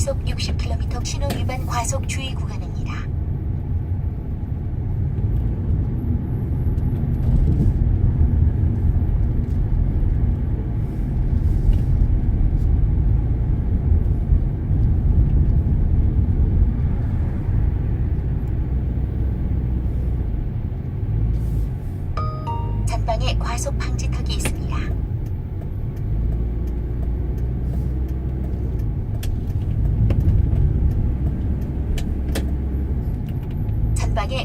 시속 60km 신호 위반 과속 주의 구간은